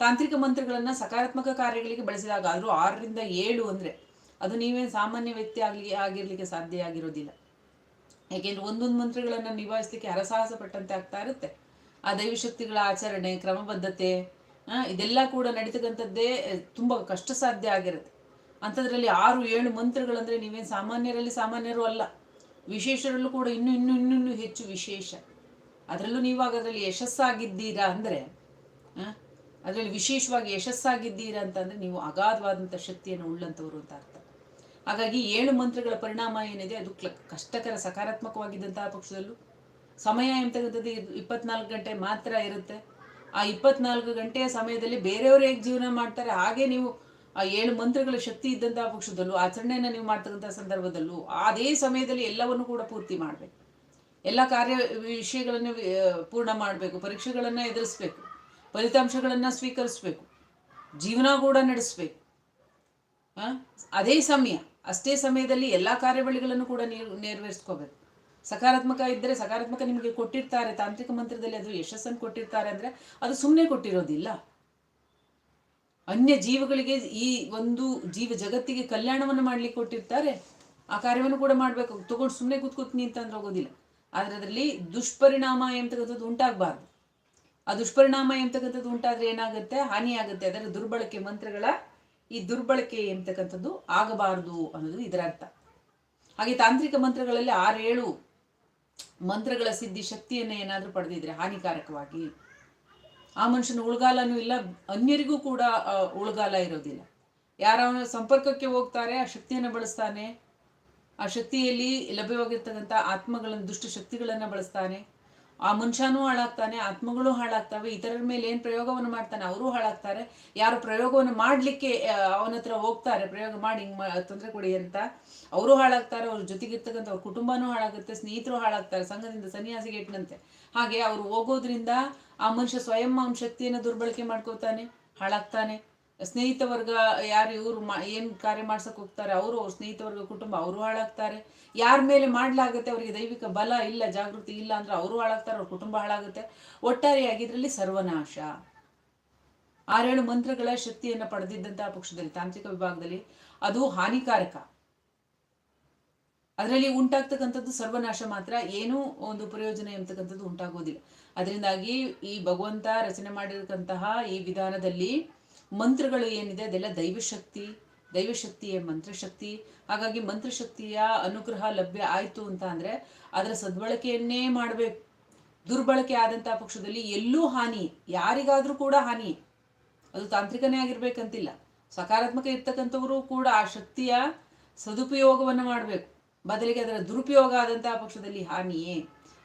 ತಾಂತ್ರಿಕ ಮಂತ್ರಗಳನ್ನು ಸಕಾರಾತ್ಮಕ ಕಾರ್ಯಗಳಿಗೆ ಬಳಸಿದಾಗ ಆದರೂ ಆರರಿಂದ ಏಳು ಅಂದ್ರೆ ಅದು ನೀವೇನು ಸಾಮಾನ್ಯ ವ್ಯಕ್ತಿ ಆಗ್ಲಿ, ಆಗಿರ್ಲಿಕ್ಕೆ ಸಾಧ್ಯ ಆಗಿರೋದಿಲ್ಲ. ಯಾಕೆಂದ್ರೆ ಒಂದೊಂದು ಮಂತ್ರಗಳನ್ನು ನಿಭಾಯಿಸ್ಲಿಕ್ಕೆ ಹರಸಾಹಸ ಪಟ್ಟಂತೆ ಆಗ್ತಾ ಇರುತ್ತೆ. ಆ ದೈವಶಕ್ತಿಗಳ ಆಚರಣೆ, ಕ್ರಮಬದ್ಧತೆ ಇದೆಲ್ಲ ಕೂಡ ನಡೀತಕ್ಕಂಥದ್ದೇ ತುಂಬ ಕಷ್ಟ ಸಾಧ್ಯ ಆಗಿರುತ್ತೆ. ಅಂಥದ್ರಲ್ಲಿ ಆರು, ಏಳು ಮಂತ್ರಗಳಂದ್ರೆ ನೀವೇನು ಸಾಮಾನ್ಯರಲ್ಲಿ ಸಾಮಾನ್ಯರು ಅಲ್ಲ. ವಿಶೇಷರಲ್ಲೂ ಕೂಡ ಇನ್ನೂ ಇನ್ನೂ ಇನ್ನೂ ಹೆಚ್ಚು ವಿಶೇಷ. ಅದರಲ್ಲೂ ನೀವಾಗ ಅದರಲ್ಲಿ ಯಶಸ್ಸಾಗಿದ್ದೀರಾ ಅಂದ್ರೆ ಅದರಲ್ಲಿ ವಿಶೇಷವಾಗಿ ಯಶಸ್ಸಾಗಿದ್ದೀರಾ ಅಂತಂದರೆ ನೀವು ಅಗಾಧವಾದಂಥ ಶಕ್ತಿಯನ್ನು ಉಳ್ಳಂಥವ್ರು ಅಂತ ಅರ್ಥ. ಹಾಗಾಗಿ ಏಳು ಮಂತ್ರಗಳ ಪರಿಣಾಮ ಏನಿದೆ ಅದು ಕಷ್ಟಕರ ಸಕಾರಾತ್ಮಕವಾಗಿದ್ದಂತಹ ಪಕ್ಷದಲ್ಲೂ. ಸಮಯ ಎಂತಕ್ಕಂಥದ್ದು ಇಪ್ಪತ್ನಾಲ್ಕು ಗಂಟೆ ಮಾತ್ರ ಇರುತ್ತೆ. ಆ ಇಪ್ಪತ್ನಾಲ್ಕು ಗಂಟೆಯ ಸಮಯದಲ್ಲಿ ಬೇರೆಯವರು ಹೇಗೆ ಜೀವನ ಮಾಡ್ತಾರೆ? ಹಾಗೆ ನೀವು ಆ ಏಳು ಮಂತ್ರಗಳ ಶಕ್ತಿ ಇದ್ದಂತಹ ಪಕ್ಷದಲ್ಲೂ, ಆಚರಣೆಯನ್ನು ನೀವು ಮಾಡ್ತಕ್ಕಂಥ ಸಂದರ್ಭದಲ್ಲೂ ಅದೇ ಸಮಯದಲ್ಲಿ ಎಲ್ಲವನ್ನು ಕೂಡ ಪೂರ್ತಿ ಮಾಡಬೇಕು. ಎಲ್ಲ ಕಾರ್ಯ ವಿಷಯಗಳನ್ನು ಪೂರ್ಣ ಮಾಡಬೇಕು, ಪರೀಕ್ಷೆಗಳನ್ನು ಎದುರಿಸ್ಬೇಕು. ಫಲಿತಾಂಶಗಳನ್ನು ಸ್ವೀಕರಿಸಬೇಕು. ಜೀವನ ಕೂಡ ನಡೆಸಬೇಕು? ಅದೇ ಸಮಯ, ಅಷ್ಟೇ ಸಮಯದಲ್ಲಿ ಎಲ್ಲ ಕಾರ್ಯವಳಿಗಳನ್ನು ಕೂಡ ನೀರು, ನೆರವೇರಿಸ್ಕೋಬೇಕು. ಸಕಾರಾತ್ಮಕ ಇದ್ದರೆ ಸಕಾರಾತ್ಮಕ ನಿಮಗೆ ಕೊಟ್ಟಿರ್ತಾರೆ, ತಾಂತ್ರಿಕ ಮಂತ್ರದಲ್ಲಿ ಅದು ಯಶಸ್ಸನ್ನು ಕೊಟ್ಟಿರ್ತಾರೆ ಅಂದರೆ ಅದು ಸುಮ್ಮನೆ ಕೊಟ್ಟಿರೋದಿಲ್ಲ. ಅನ್ಯ ಜೀವಗಳಿಗೆ ಈ ಒಂದು ಜೀವ ಜಗತ್ತಿಗೆ ಕಲ್ಯಾಣವನ್ನು ಮಾಡಲಿಕ್ಕೆ ಕೊಟ್ಟಿರ್ತಾರೆ, ಆ ಕಾರ್ಯವನ್ನು ಕೂಡ ಮಾಡಬೇಕು. ತಗೊಂಡು ಸುಮ್ಮನೆ ಕೂತ್ಕೊತೀನಿ ಅಂತಂದ್ರೆ ಹೋಗೋದಿಲ್ಲ. ಆದರೆ ಅದರಲ್ಲಿ ದುಷ್ಪರಿಣಾಮ ಎಂತಕ್ಕಂಥದ್ದು ಉಂಟಾಗಬಾರ್ದು. ಆ ದುಷ್ಪರಿಣಾಮ ಎಂತಕ್ಕಂಥದ್ದು ಉಂಟಾದ್ರೆ ಏನಾಗುತ್ತೆ? ಹಾನಿ ಆಗುತ್ತೆ. ಅದರ ದುರ್ಬಳಕೆ ಮಂತ್ರಗಳ ಈ ದುರ್ಬಳಕೆ ಎಂತಕ್ಕಂಥದ್ದು ಆಗಬಾರದು ಅನ್ನೋದು ಇದರ ಅರ್ಥ. ಹಾಗೆ ತಾಂತ್ರಿಕ ಮಂತ್ರಗಳಲ್ಲಿ ಆರೇಳು ಮಂತ್ರಗಳ ಸಿದ್ಧಿ ಶಕ್ತಿಯನ್ನ ಏನಾದರೂ ಪಡೆದಿದ್ರೆ ಹಾನಿಕಾರಕವಾಗಿ, ಆ ಮನುಷ್ಯನ ಉಳ್ಗಾಲನೂ ಇಲ್ಲ, ಅನ್ಯರಿಗೂ ಕೂಡ ಉಳ್ಗಾಲ ಇರೋದಿಲ್ಲ. ಯಾರ ಸಂಪರ್ಕಕ್ಕೆ ಹೋಗ್ತಾರೆ, ಆ ಶಕ್ತಿಯನ್ನು ಬಳಸ್ತಾನೆ. ಆ ಶಕ್ತಿಯಲ್ಲಿ ಲಭ್ಯವಾಗಿರ್ತಕ್ಕಂಥ ಆತ್ಮಗಳನ್ನು, ದುಷ್ಟ ಶಕ್ತಿಗಳನ್ನು ಬಳಸ್ತಾನೆ. ಆ ಮನುಷ್ಯನೂ ಹಾಳಾಗ್ತಾನೆ, ಆತ್ಮಗಳು ಹಾಳಾಗ್ತವೆ ಇತರರ ಮೇಲೆ ಏನು ಪ್ರಯೋಗವನ್ನು ಮಾಡ್ತಾನೆ, ಅವರು ಹಾಳಾಗ್ತಾರೆ. ಯಾರು ಪ್ರಯೋಗವನ್ನು ಮಾಡಲಿಕ್ಕೆ ಅವನ ಹತ್ರ ಹೋಗ್ತಾರೆ, ಪ್ರಯೋಗ ಮಾಡಿ, ಹಿಂಗೆ ತೊಂದರೆ ಕೊಡಿ ಅಂತ. ಅವರು ಹಾಳಾಗ್ತಾರೆ, ಅವ್ರ ಜೊತೆಗಿರ್ತಕ್ಕಂಥ ಅವ್ರ ಕುಟುಂಬನೂ ಹಾಳಾಗುತ್ತೆ, ಸ್ನೇಹಿತರು ಹಾಳಾಗ್ತಾರೆ, ಸಂಘದಿಂದ ಸನ್ಯಾಸಿಗೆ ಇಟ್ಟನಂತೆ ಹಾಗೆ ಅವರು ಹೋಗೋದ್ರಿಂದ ಆ ಮನುಷ್ಯ ಸ್ವಯಂ ಅವನ ಶಕ್ತಿಯನ್ನು ದುರ್ಬಳಕೆ ಮಾಡ್ಕೋತಾನೆ, ಹಾಳಾಗ್ತಾನೆ. ಸ್ನೇಹಿತ ವರ್ಗ ಯಾರು ಇವರು ಮಾ ಏನು ಕಾರ್ಯ ಮಾಡ್ಸಕ್ ಹೋಗ್ತಾರೆ, ಅವರು ಅವ್ರ ಸ್ನೇಹಿತ ವರ್ಗ ಕುಟುಂಬ, ಅವರು ಹಾಳಾಗ್ತಾರೆ. ಯಾರ ಮೇಲೆ ಮಾಡಲಾಗುತ್ತೆ ಅವರಿಗೆ ದೈವಿಕ ಬಲ ಇಲ್ಲ, ಜಾಗೃತಿ ಇಲ್ಲ ಅಂದ್ರೆ ಅವರು ಹಾಳಾಗ್ತಾರೆ, ಅವ್ರ ಕುಟುಂಬ ಹಾಳಾಗುತ್ತೆ. ಒಟ್ಟಾರೆಯಾಗಿ ಇದರಲ್ಲಿ ಸರ್ವನಾಶ. ಆರೇಳು ಮಂತ್ರಗಳ ಶಕ್ತಿಯನ್ನು ಪಡೆದಿದ್ದಂತಹ ಪಕ್ಷದಲ್ಲಿ, ತಾಂತ್ರಿಕ ವಿಭಾಗದಲ್ಲಿ, ಅದು ಹಾನಿಕಾರಕ. ಅದರಲ್ಲಿ ಉಂಟಾಗ್ತಕ್ಕಂಥದ್ದು ಸರ್ವನಾಶ ಮಾತ್ರ, ಏನೂ ಒಂದು ಪ್ರಯೋಜನ ಎಂಬತಕ್ಕಂಥದ್ದು ಉಂಟಾಗೋದಿಲ್ಲ. ಅದರಿಂದಾಗಿ ಈ ಭಗವಂತ ರಚನೆ ಮಾಡಿರತಕ್ಕಂತಹ ಈ ವಿಧಾನದಲ್ಲಿ ಮಂತ್ರಗಳು ಏನಿದೆ ಅದೆಲ್ಲ ದೈವಶಕ್ತಿ, ದೈವಶಕ್ತಿಯೇ ಮಂತ್ರಶಕ್ತಿ. ಹಾಗಾಗಿ ಮಂತ್ರಶಕ್ತಿಯ ಅನುಗ್ರಹ ಲಭ್ಯ ಆಯಿತು ಅಂತ ಅಂದರೆ ಅದರ ಸದ್ಬಳಕೆಯನ್ನೇ ಮಾಡಬೇಕು. ದುರ್ಬಳಕೆ ಆದಂತಹ ಪಕ್ಷದಲ್ಲಿ ಎಲ್ಲೂ ಹಾನಿ, ಯಾರಿಗಾದರೂ ಕೂಡ ಹಾನಿ. ಅದು ತಾಂತ್ರಿಕನೇ ಆಗಿರ್ಬೇಕಂತಿಲ್ಲ. ಸಕಾರಾತ್ಮಕ ಇರ್ತಕ್ಕಂಥವರು ಕೂಡ ಆ ಶಕ್ತಿಯ ಸದುಪಯೋಗವನ್ನು ಮಾಡಬೇಕು. ಬದಲಿಗೆ ಅದರ ದುರುಪಯೋಗ ಆದಂತಹ ಪಕ್ಷದಲ್ಲಿ ಹಾನಿಯೇ.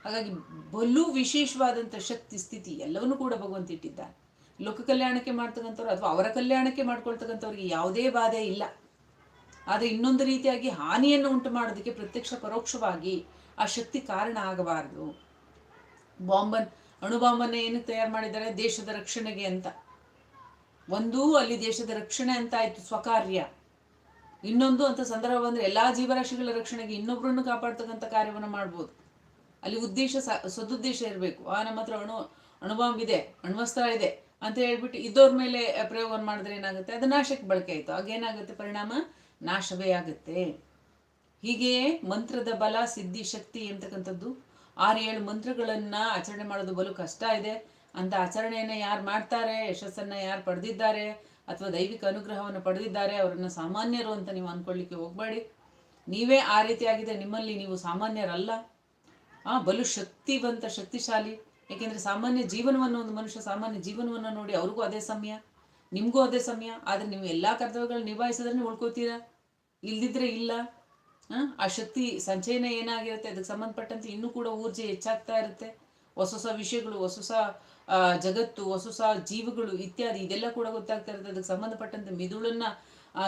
ಹಾಗಾಗಿ ಬಲು ವಿಶೇಷವಾದಂಥ ಶಕ್ತಿ, ಸ್ಥಿತಿ ಎಲ್ಲವನ್ನೂ ಕೂಡ ಭಗವಂತ ಇಟ್ಟಿದ್ದಾನೆ. ಲೋಕ ಕಲ್ಯಾಣಕ್ಕೆ ಮಾಡ್ತಕ್ಕಂಥವ್ರು ಅಥವಾ ಅವರ ಕಲ್ಯಾಣಕ್ಕೆ ಮಾಡ್ಕೊಳ್ತಕ್ಕಂಥವ್ರಿಗೆ ಯಾವುದೇ ಬಾಧೆ ಇಲ್ಲ. ಆದರೆ ಇನ್ನೊಂದು ರೀತಿಯಾಗಿ ಹಾನಿಯನ್ನು ಉಂಟು ಮಾಡೋದಕ್ಕೆ ಪ್ರತ್ಯಕ್ಷ ಪರೋಕ್ಷವಾಗಿ ಆ ಶಕ್ತಿ ಕಾರಣ ಆಗಬಾರದು. ಬಾಂಬನ್ ಅಣುಬಾಂಬನ್ನ ಏನು ತಯಾರು ಮಾಡಿದ್ದಾರೆ? ದೇಶದ ರಕ್ಷಣೆಗೆ ಅಂತ. ಒಂದು ಅಲ್ಲಿ ದೇಶದ ರಕ್ಷಣೆ ಅಂತ ಆಯಿತು, ಸ್ವಕಾರ್ಯ. ಇನ್ನೊಂದು ಅಂತ ಸಂದರ್ಭ ಬಂದ್ರೆ ಎಲ್ಲ ಜೀವರಾಶಿಗಳ ರಕ್ಷಣೆಗೆ ಇನ್ನೊಬ್ಬರನ್ನು ಕಾಪಾಡ್ತಕ್ಕಂಥ ಕಾರ್ಯವನ್ನು ಮಾಡ್ಬೋದು. ಅಲ್ಲಿ ಉದ್ದೇಶ ಸದುದ್ದೇಶ ಇರಬೇಕು. ಆ, ನಮ್ಮ ಹತ್ರ ಅಣು ಅಣುಬಾಂಬ್ ಇದೆ, ಅಣ್ವಸ್ತ್ರ ಇದೆ. ಅಂತ ಹೇಳ್ಬಿಟ್ಟು ಇದ್ದವ್ರ ಮೇಲೆ ಪ್ರಯೋಗವನ್ನು ಮಾಡಿದ್ರೆ ಏನಾಗುತ್ತೆ? ಅದು ನಾಶಕ್ಕೆ ಬಳಕೆ ಆಯಿತು. ಆಗೇನಾಗುತ್ತೆ ಪರಿಣಾಮ? ನಾಶವೇ ಆಗುತ್ತೆ. ಹೀಗೆಯೇ ಮಂತ್ರದ ಬಲ, ಸಿದ್ಧಿ, ಶಕ್ತಿ ಎಂತಕ್ಕಂಥದ್ದು? ಆರು ಏಳು ಮಂತ್ರಗಳನ್ನ ಆಚರಣೆ ಮಾಡೋದು ಬಲು ಕಷ್ಟ ಇದೆ. ಅಂತ ಆಚರಣೆಯನ್ನ ಯಾರು ಮಾಡ್ತಾರೆ? ಯಶಸ್ಸನ್ನ ಯಾರು ಪಡೆದಿದ್ದಾರೆ? ಅಥವಾ ದೈವಿಕ ಅನುಗ್ರಹವನ್ನು ಪಡೆದಿದ್ದಾರೆ? ಅವರನ್ನು ಸಾಮಾನ್ಯರು ಅಂತ ನೀವು ಅನ್ಕೊಳ್ಳಿಕ್ಕೆ ಹೋಗಬೇಡಿ. ನೀವೇ ಆ ರೀತಿಯಾಗಿದೆ. ನಿಮ್ಮಲ್ಲಿ ನೀವು ಸಾಮಾನ್ಯರಲ್ಲ. ಆ, ಬಲು ಶಕ್ತಿವಂತ, ಶಕ್ತಿಶಾಲಿ. ಯಾಕೆಂದ್ರೆ ಸಾಮಾನ್ಯ ಜೀವನವನ್ನು ಒಂದು ಮನುಷ್ಯ ಸಾಮಾನ್ಯ ಜೀವನವನ್ನು ನೋಡಿ ಅವ್ರಿಗೂ ಅದೇ ಸಮಯ ನಿಮಗೂ ಅದೇ ಸಮಯ ಆದರೆ ನೀವು ಎಲ್ಲಾ ಕರ್ತವ್ಯಗಳನ್ನ ನಿಭಾಯಿಸಿದ್ರೆ ಉಳ್ಕೋತೀರಾ? ಇಲ್ದಿದ್ರೆ ಇಲ್ಲ. ಆ, ಶಕ್ತಿ ಸಂಚಯನ ಏನಾಗಿರುತ್ತೆ? ಅದಕ್ಕೆ ಸಂಬಂಧಪಟ್ಟಂತೆ ಇನ್ನೂ ಕೂಡ ಊರ್ಜೆ ಹೆಚ್ಚಾಗ್ತಾ ಇರುತ್ತೆ. ಹೊಸ ಹೊಸ ವಿಷಯಗಳು ಹೊಸ ಹೊಸ ಜಗತ್ತು ಹೊಸ ಹೊಸ ಜೀವಗಳು ಇತ್ಯಾದಿ ಇದೆಲ್ಲ ಕೂಡ ಗೊತ್ತಾಗ್ತಾ ಇರುತ್ತೆ. ಅದಕ್ಕೆ ಸಂಬಂಧಪಟ್ಟಂತೆ ಮಿದುಳನ್ನ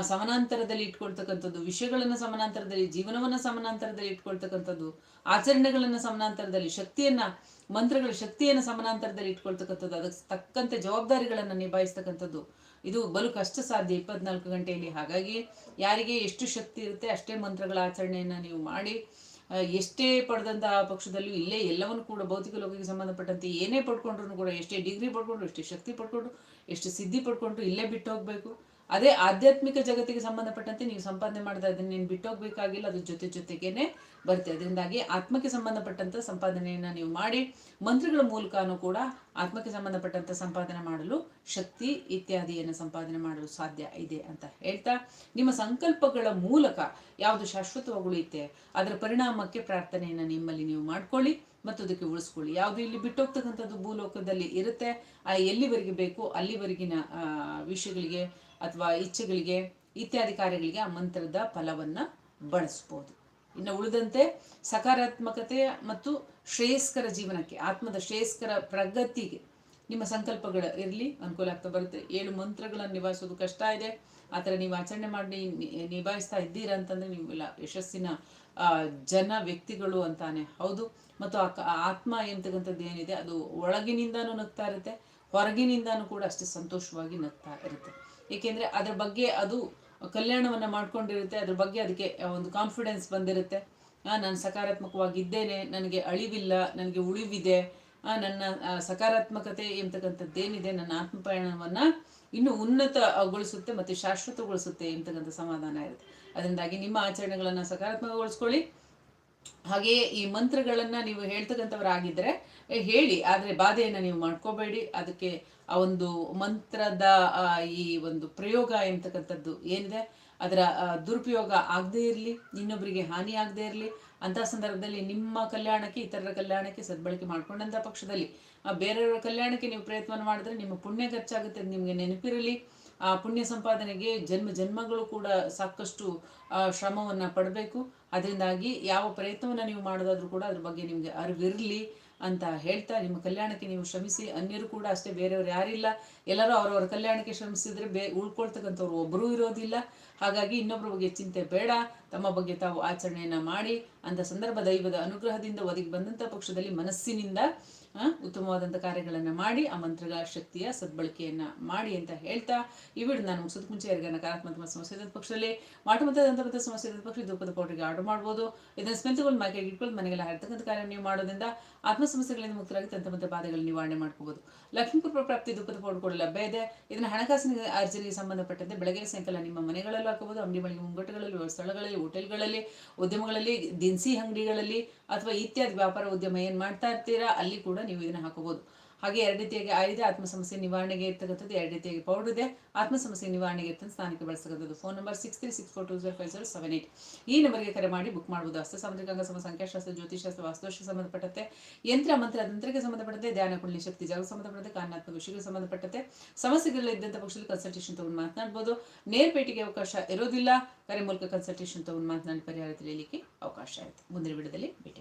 ಸಮಾನಾಂತರದಲ್ಲಿ ಇಟ್ಕೊಳ್ತಕ್ಕಂಥದ್ದು ವಿಷಯಗಳನ್ನ ಸಮಾನಾಂತರದಲ್ಲಿ ಜೀವನವನ್ನ ಸಮಾನಾಂತರದಲ್ಲಿ ಇಟ್ಕೊಳ್ತಕ್ಕಂಥದ್ದು ಆಚರಣೆಗಳನ್ನ ಸಮಾನಾಂತರದಲ್ಲಿ ಶಕ್ತಿಯನ್ನ ಮಂತ್ರಗಳ ಶಕ್ತಿಯನ್ನು ಸಮಾನಾಂತರದಲ್ಲಿ ಇಟ್ಕೊಳ್ತಕ್ಕಂಥದ್ದು, ಅದಕ್ಕೆ ತಕ್ಕಂತೆ ಜವಾಬ್ದಾರಿಗಳನ್ನು ನಿಭಾಯಿಸ್ತಕ್ಕಂಥದ್ದು. ಇದು ಬಲು ಕಷ್ಟ ಸಾಧ್ಯ ಇಪ್ಪತ್ನಾಲ್ಕು ಗಂಟೆಯಲ್ಲಿ ಹಾಗಾಗಿ ಯಾರಿಗೆ ಎಷ್ಟು ಶಕ್ತಿ ಇರುತ್ತೆ ಅಷ್ಟೇ ಮಂತ್ರಗಳ ಆಚರಣೆಯನ್ನು ನೀವು ಮಾಡಿ. ಎಷ್ಟೇ ಪಡೆದಂತಹ ಪಕ್ಷದಲ್ಲೂ ಇಲ್ಲೇ ಎಲ್ಲವನ್ನು ಕೂಡ ಭೌತಿಕ ಲೋಕಕ್ಕೆ ಸಂಬಂಧಪಟ್ಟಂತೆ ಏನೇ ಪಡ್ಕೊಂಡ್ರು ಕೂಡ ಎಷ್ಟೇ ಡಿಗ್ರಿ ಪಡ್ಕೊಂಡ್ರು, ಎಷ್ಟೇ ಶಕ್ತಿ ಪಡ್ಕೊಂಡ್ರು, ಎಷ್ಟು ಸಿದ್ಧಿ ಪಡ್ಕೊಂಡ್ರು ಇಲ್ಲೇ ಬಿಟ್ಟು ಹೋಗ್ಬೇಕು. ಅದೇ ಆಧ್ಯಾತ್ಮಿಕ ಜಗತ್ತಿಗೆ ಸಂಬಂಧಪಟ್ಟಂತೆ ನೀವು ಸಂಪಾದನೆ ಮಾಡಿದ್ರೆ ಅದನ್ನ ನೀನು ಬಿಟ್ಟು ಹೋಗ್ಬೇಕಾಗಿಲ್ಲ ಅದ್ರ ಜೊತೆ ಜೊತೆಗೇನೆ ಬರುತ್ತೆ. ಅದರಿಂದಾಗಿ ಆತ್ಮಕ್ಕೆ ಸಂಬಂಧಪಟ್ಟಂತ ಸಂಪಾದನೆಯನ್ನ ನೀವು ಮಾಡಿ, ಮಂತ್ರಗಳ ಮೂಲಕನೂ ಕೂಡ ಆತ್ಮಕ್ಕೆ ಸಂಬಂಧಪಟ್ಟಂತ ಸಂಪಾದನೆ ಮಾಡಲು ಶಕ್ತಿ ಇತ್ಯಾದಿಯನ್ನು ಸಂಪಾದನೆ ಮಾಡಲು ಸಾಧ್ಯ ಇದೆ ಅಂತ ಹೇಳ್ತಾ, ನಿಮ್ಮ ಸಂಕಲ್ಪಗಳ ಮೂಲಕ ಯಾವುದು ಶಾಶ್ವತವಾಗಿ ಉಳಿಯುತ್ತೆ ಅದರ ಪರಿಣಾಮಕ್ಕೆ ಪ್ರಾರ್ಥನೆಯನ್ನ ನಿಮ್ಮಲ್ಲಿ ನೀವು ಮಾಡ್ಕೊಳ್ಳಿ ಮತ್ತು ಅದಕ್ಕೆ ಉಳಿಸ್ಕೊಳ್ಳಿ. ಯಾವುದು ಇಲ್ಲಿ ಬಿಟ್ಟೋಗ್ತಕ್ಕಂಥದ್ದು ಭೂಲೋಕದಲ್ಲಿ ಇರುತ್ತೆ, ಆ ಎಲ್ಲಿವರೆಗೆ ಬೇಕು, ಅಲ್ಲಿವರೆಗಿನ ವಿಷಯಗಳಿಗೆ ಅಥವಾ ಇಚ್ಛೆಗಳಿಗೆ ಇತ್ಯಾದಿ ಕಾರ್ಯಗಳಿಗೆ ಆ ಮಂತ್ರದ ಫಲವನ್ನ ಬಳಸ್ಬೋದು. ಇನ್ನು ಉಳಿದಂತೆ ಸಕಾರಾತ್ಮಕತೆ ಮತ್ತು ಶ್ರೇಯಸ್ಕರ ಜೀವನಕ್ಕೆ, ಆತ್ಮದ ಶ್ರೇಯಸ್ಕರ ಪ್ರಗತಿಗೆ ನಿಮ್ಮ ಸಂಕಲ್ಪಗಳು ಇರಲಿ. ಅನುಕೂಲ ಆಗ್ತಾ ಬರುತ್ತೆ. ಏಳು ಮಂತ್ರಗಳನ್ನು ನಿಭಾಯಿಸೋದು ಕಷ್ಟ ಇದೆ. ಆ ಥರ ನೀವು ಆಚರಣೆ ಮಾಡಿ ನಿಭಾಯಿಸ್ತಾ ಇದ್ದೀರಾ ಅಂತಂದರೆ ನೀವು ಯಶಸ್ಸಿನ ಜನ ವ್ಯಕ್ತಿಗಳು ಅಂತಾನೆ. ಹೌದು. ಮತ್ತು ಆತ್ಮ ಎಂತಕ್ಕಂಥದ್ದು ಏನಿದೆ, ಅದು ಒಳಗಿನಿಂದಾನು ನಗ್ತಾ ಇರುತ್ತೆ, ಹೊರಗಿನಿಂದಾನು ಕೂಡ ಅಷ್ಟೇ ಸಂತೋಷವಾಗಿ ನಗ್ತಾ ಇರುತ್ತೆ. ಏಕೆಂದ್ರೆ ಅದ್ರ ಬಗ್ಗೆ ಅದು ಕಲ್ಯಾಣವನ್ನ ಮಾಡ್ಕೊಂಡಿರುತ್ತೆ ಅದ್ರ ಬಗ್ಗೆ ಅದಕ್ಕೆ ಒಂದು ಕಾನ್ಫಿಡೆನ್ಸ್ ಬಂದಿರುತ್ತೆ. ನಾನು ಸಕಾರಾತ್ಮಕವಾಗಿದ್ದೇನೆ ನನಗೆ ಅಳಿವಿಲ್ಲ ನನಗೆ ಉಳಿವಿದೆ ನನ್ನ ಸಕಾರಾತ್ಮಕತೆ ಎಂತಕ್ಕಂಥದ್ದೇನಿದೆ ನನ್ನ ಆತ್ಮಪಯಣವನ್ನು ಇನ್ನೂ ಉನ್ನತಗೊಳಿಸುತ್ತೆ ಮತ್ತೆ ಶಾಶ್ವತಗೊಳಿಸುತ್ತೆ ಎಂತಕ್ಕಂಥ ಸಮಾಧಾನ ಇರುತ್ತೆ. ಅದರಿಂದಾಗಿ ನಿಮ್ಮ ಆಚರಣೆಗಳನ್ನ ಸಕಾರಾತ್ಮಕಗೊಳಿಸ್ಕೊಳ್ಳಿ. ಹಾಗೆಯೇ ಈ ಮಂತ್ರಗಳನ್ನ ನೀವು ಹೇಳ್ತಕ್ಕಂಥವರಾಗಿದ್ರೆ ಏ, ಹೇಳಿ ಆದರೆ ಬಾಧೆಯನ್ನು ನೀವು ಮಾಡ್ಕೋಬೇಡಿ. ಅದಕ್ಕೆ ಆ ಒಂದು ಮಂತ್ರದ ಈ ಒಂದು ಪ್ರಯೋಗ ಎಂತಕ್ಕಂಥದ್ದು ಏನಿದೆ, ಅದರ ದುರುಪಯೋಗ ಆಗದೇ ಇರಲಿ ಇನ್ನೊಬ್ಬರಿಗೆ ಹಾನಿ ಆಗದೇ ಇರಲಿ, ಅಂತಹ ಸಂದರ್ಭದಲ್ಲಿ ನಿಮ್ಮ ಕಲ್ಯಾಣಕ್ಕೆ, ಇತರರ ಕಲ್ಯಾಣಕ್ಕೆ ಸದ್ಬಳಕೆ ಮಾಡ್ಕೊಂಡಂಥ ಪಕ್ಷದಲ್ಲಿ, ಆ, ಬೇರೆಯವರ ಕಲ್ಯಾಣಕ್ಕೆ ನೀವು ಪ್ರಯತ್ನ ಮಾಡಿದ್ರೆ ನಿಮ್ಮ ಪುಣ್ಯ ಖರ್ಚಾಗುತ್ತೆ ನಿಮಗೆ ನೆನಪಿರಲಿ. ಆ ಪುಣ್ಯ ಸಂಪಾದನೆಗೆ ಜನ್ಮ, ಜನ್ಮಗಳು ಕೂಡ ಸಾಕಷ್ಟು ಶ್ರಮವನ್ನ ಪಡಬೇಕು. ಅದರಿಂದಾಗಿ ಯಾವ ಪ್ರಯತ್ನವನ್ನ ನೀವು ಮಾಡೋದಾದ್ರೂ ಕೂಡ ಅದ್ರ ಬಗ್ಗೆ ನಿಮಗೆ ಅರಿವಿರಲಿ. ಅಂತ ಹೇಳ್ತಾ ನಿಮ್ಮ ಕಲ್ಯಾಣಕ್ಕೆ ನೀವು ಶ್ರಮಿಸಿ, ಅನ್ಯರು ಕೂಡ ಅಷ್ಟೇ, ಬೇರೆಯವರು ಯಾರಿಲ್ಲ. ಎಲ್ಲರೂ ಅವರವರ ಕಲ್ಯಾಣಕ್ಕೆ ಶ್ರಮಿಸಿದ್ರೆ ಬೇ, ಉಳ್ಕೊಳ್ತಕ್ಕಂಥವ್ರು ಒಬ್ಬರೂ ಇರೋದಿಲ್ಲ. ಹಾಗಾಗಿ ಇನ್ನೊಬ್ಬರ ಬಗ್ಗೆ ಚಿಂತೆ ಬೇಡ. ತಮ್ಮ ಬಗ್ಗೆ ತಾವು ಆಚರಣೆಯನ್ನ ಮಾಡಿ. ಅಂತ ಸಂದರ್ಭ ದೈವದ ಅನುಗ್ರಹದಿಂದ ಒದಗಿ ಬಂದಂಥ ಪಕ್ಷದಲ್ಲಿ ಮನಸ್ಸಿನಿಂದ ಉತ್ತಮವಾದಂಥ ಕಾರ್ಯಗಳನ್ನು ಮಾಡಿ, ಆ ಮಂತ್ರಗಳ ಶಕ್ತಿಯ ಸದ್ಬಳಕೆಯನ್ನು ಮಾಡಿ ಅಂತ ಹೇಳ್ತಾ ಈ ನಾನು ಮುಗಿಸೋದ್ ಮುಂಚೆ ಯಾರಿಗೆ ನಕಾರಾತ್ಮಕ ಸಮಸ್ಯೆ ಇದ್ದ ಪಕ್ಷದಲ್ಲಿ ಮಾಟ ಮತ್ತು ಸಮಸ್ಯೆ ಇದ್ದ ಪಕ್ಷ ಧೂಪದ ಪೌಡರ್ಗೆ ಆರ್ಡರ್ ಮಾಡ್ಬೋದು. ಇದನ್ನು ಸ್ಮೆಲ್ ತಗೊಂಡು ಇಟ್ಕೊಂಡು ಮನೆಗೆಲ್ಲ ಹರಿತಕ್ಕಂಥ ಕಾರ್ಯ ನೀವು ಮಾಡೋದ್ರಿಂದ ಆತ್ಮ ಸಮಸ್ಯೆಗಳಿಂದ ಮುಕ್ತರಾಗಿ ತಂತ್ರ ಮತ್ತು ಬಾಧೆಗಳು ನಿವಾರಣೆ ಮಾಡ್ಕೋಬಹುದು ಲಕ್ಷ್ಮೀಪುರ ಪ್ರಾಪ್ತಿ ಧೂಪದ ಪೌಡರ್ ಕೂಡ ಲಭ್ಯ ಇದೆ. ಇದನ್ನು ಹಣಕಾಸಿನ ಅರ್ಜಿಗೆ ಸಂಬಂಧಪಟ್ಟಂತೆ ಬೆಳಗ್ಗೆ ಸಾಯಂಕಾಲ ನಿಮ್ಮ ಮನೆಗಳಲ್ಲೂ ಹಾಕಬಹುದು. ಅಂಗಡಿ ಮಳಿಗೆ ಮುಂಗಟ್ಟುಗಳಲ್ಲಿ ಸ್ಥಳಗಳಲ್ಲಿ ಹೋಟೆಲ್ಗಳಲ್ಲಿ, ಉದ್ಯಮಗಳಲ್ಲಿ, ದಿನಸಿ ಅಂಗಡಿಗಳಲ್ಲಿ ಅಥವಾ ಇತ್ಯಾದಿ ವ್ಯಾಪಾರ ಉದ್ಯಮ ಏನು ಮಾಡ್ತಾ ಇರ್ತೀರಾ ಅಲ್ಲಿ ಕೂಡ ನೀವು ಇದನ್ನ ಹಾಕೋಬಹುದು ಹಾಗೆ ಎರಡು ರೀತಿಯಾಗಿ ಆಯುಧ ಆತ್ಮ ಸಮಸ್ಯೆ ನಿವಾರಣೆಗೆ ಇರ್ತಕ್ಕಂಥದ್ದು ಎರಡು ರೀತಿಯಾಗಿ ಪೌಡರ್ ಇದೆ. ಆತ್ಮ ಸಮಸ್ಯೆ ನಿವಾರಣೆಗೆ ಇರ್ತಂತ ಸ್ಥಾನಕ್ಕೆ ಬಳಸ್ತಕ್ಕಂಥದ್ದು phone number six three six four two zero five zero seven eight ಈ ನಂಬರ್ಗೆ ಕರೆ ಮಾಡಿ ಬುಕ್ ಮಾಡಬಹುದು ಹಸ್ತ ಸಾಮುದ್ರಿಕ ಅಂಗಸಮ ಸಂಖ್ಯಾಶಾಸ್ತ್ರ ಜ್ಯೋತಿಷಾಸ್ತ್ರ ವಾಸ್ತುಶ ಸಂಬಂಧಪಟ್ಟಂತೆ, ಯಂತ್ರ, ಮಂತ್ರ ತಂತ್ರಕ್ಕೆ ಸಂಬಂಧಪಟ್ಟಂತೆ, ಧ್ಯಾನ, ಕುಂಡಲಿ, ಶಕ್ತಿ, ಜಾಗ ಸಂಬಂಧಪಟ್ಟಂತೆ ಕಾನಾತ್ಮಕ ವಿಷಯಗಳಿಗೆ ಸಂಬಂಧಪಟ್ಟಂತೆ ಸಮಸ್ಯೆಗಳಿದ್ದಂಥ ಪಕ್ಷದಲ್ಲಿ ಕನ್ಸಲ್ಟೇಷನ್ ತಗೊಂಡು ಮಾತನಾಡ್ಬೋದು. ನೇರ ಭೇಟಿಗೆ ಅವಕಾಶ ಇರೋದಿಲ್ಲ. ಕರೆ ಮೂಲಕ ಕನ್ಸಲ್ಟೇಷನ್ ತಗೊಂಡು ಮಾತನಾಡಿ ಪರಿಹಾರ ತಿಳಿಯಲಿಕ್ಕೆ ಅವಕಾಶ ಇರುತ್ತೆ. ಮುಂದಿನ ವಿಡಿಯೋದಲ್ಲಿ ಭೇಟಿ